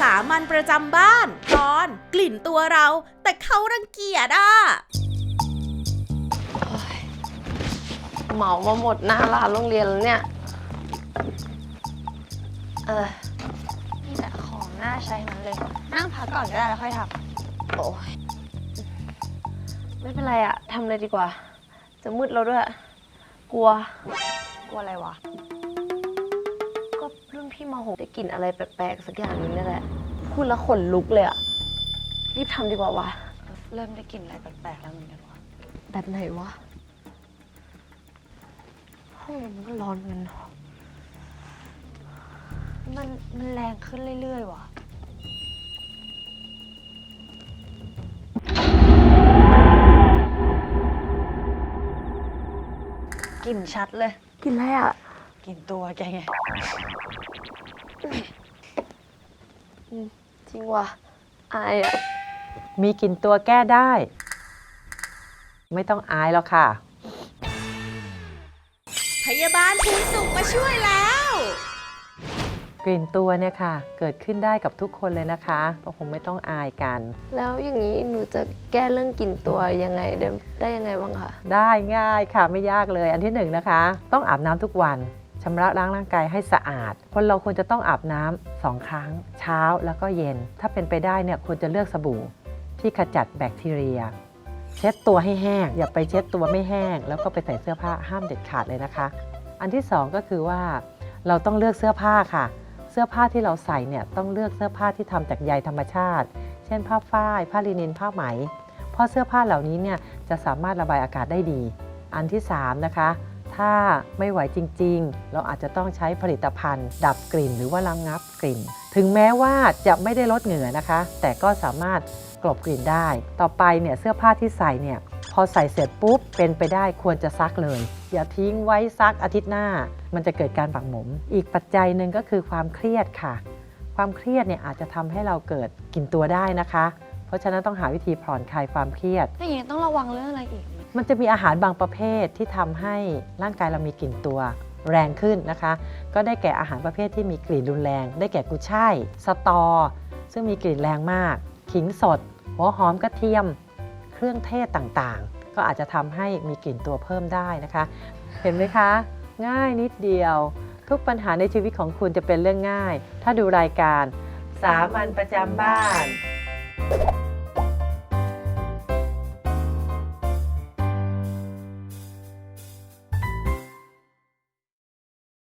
สามัญประจำบ้าน ตอนกลิ่นตัวเรา แต่เขารังเกียจอะเหมามาหมดหน้าร้านโรงเรียนแล้วเนี่ย เออนี่แหละของหน่าใช้นั้นเลย นั่งพักก่อนก็ได้แล้วค่อยทำโอ้ยไม่เป็นไรอะทำเลยดีกว่า จะมืดแล้วด้วย กลัว กลัวอะไรวะ รุ่นพี่มหกได้กลิ่นอะไรแปลกๆสักอย่างหนึงนี่แหละ พูดแล้วขนลุกเลยอะรีบทำดีกว่าวะ เริ่มได้กลิ่นอะไรแปลกๆแล้วเหมือนกันวะแบบไหนวะ ห้องมันก็ร้อนเหมือนกันเนอะมันมันแรงขึ้นเรื่อยๆว่ะ กลิ่นชัดเลย กลิ่นอะไรอะ กลิ่นตัวแกไง จริงว่ะอายอะมีกลิ่นตัวแก้ได้ ไม่ต้องอายแล้วค่ะ พยาบาลภูนสุขมาช่วยแล้ว กลิ่นตัวเนี่ยค่ะ เกิดขึ้นได้กับทุกคนเลยนะคะก็คงไม่ต้องอายกัน แล้วอย่างนี้หนูจะแก้เรื่องกลิ่นตัวยังไงได้ได้ยังไงบ้างคะ ได้ง่ายค่ะไม่ยากเลยอันที่หนึ่งนะคะ ต้องอาบน้ำทุกวัน ชำระล้างร่างกายให้สะอาด คนเราควรจะต้องอาบน้ำสองครั้ง เช้าแล้วก็เย็น ถ้าเป็นไปได้เนี่ยควรจะเลือกสบู่ ที่ขจัดแบคทีเรีย เช็ดตัวให้แห้ง อย่าไปเช็ดตัวไม่แห้ง แล้วก็ไปใส่เสื้อผ้าห้ามเด็ดขาดเลยนะคะ อันที่สองก็คือว่าเราต้องเลือกเสื้อผ้าค่ะ เสื้อผ้าที่เราใส่เนี่ยต้องเลือกเสื้อผ้าที่ทำจากใยธรรมชาติ เช่นผ้าฝ้าย ผ้าลินินผ้าไหม เพราะเสื้อผ้าเหล่านี้เนี่ยจะสามารถระบายอากาศได้ดี อันที่3นะคะ ถ้าไม่ไหวจริง ๆ เราอาจจะต้องใช้ผลิตภัณฑ์ ดับกลิ่นหรือว่าระงงับกลิ่น ถึงแม้ว่าจะไม่ได้ลดเหงื่อนะคะ แต่ก็สามารถกลบกลิ่นได้ ต่อไปเนี่ยเสื้อผ้าที่ใส่เนี่ยพอใส่เสร็จปุ๊บเป็นไปได้ควรจะซักเลย อย่าทิ้งไว้ซักอาทิตย์หน้า มันจะเกิดการฝังหมม อีกปัจจัยหนึ่งก็คือความเครียดค่ะ ความเครียดเนี่ยอาจจะทำให้เราเกิดกลิ่นตัวได้นะคะ เพราะฉะนั้นต้องหาวิธีผ่อนคลายความเครียดถ้าอย่างนี้ต้องระวังเรื่องอะไรอีก มันจะมีอาหารบางประเภทที่ทำให้ร่างกายเรามีกลิ่นตัวแรงขึ้นนะคะ ก็ได้แก่อาหารประเภทที่มีกลิ่นรุนแรง ได้แก่กุช่ายสตอ ซึ่งมีกลิ่นแรงมาก ขิงสด หัวหอมกระเทียม เครื่องเทศต่างๆ ก็อาจจะทำให้มีกลิ่นตัวเพิ่มได้นะคะ เห็นไหมคะ ง่ายนิดเดียว ทุกปัญหาในชีวิตของคุณจะเป็นเรื่องง่าย ถ้าดูรายการสามัญประจำบ้าน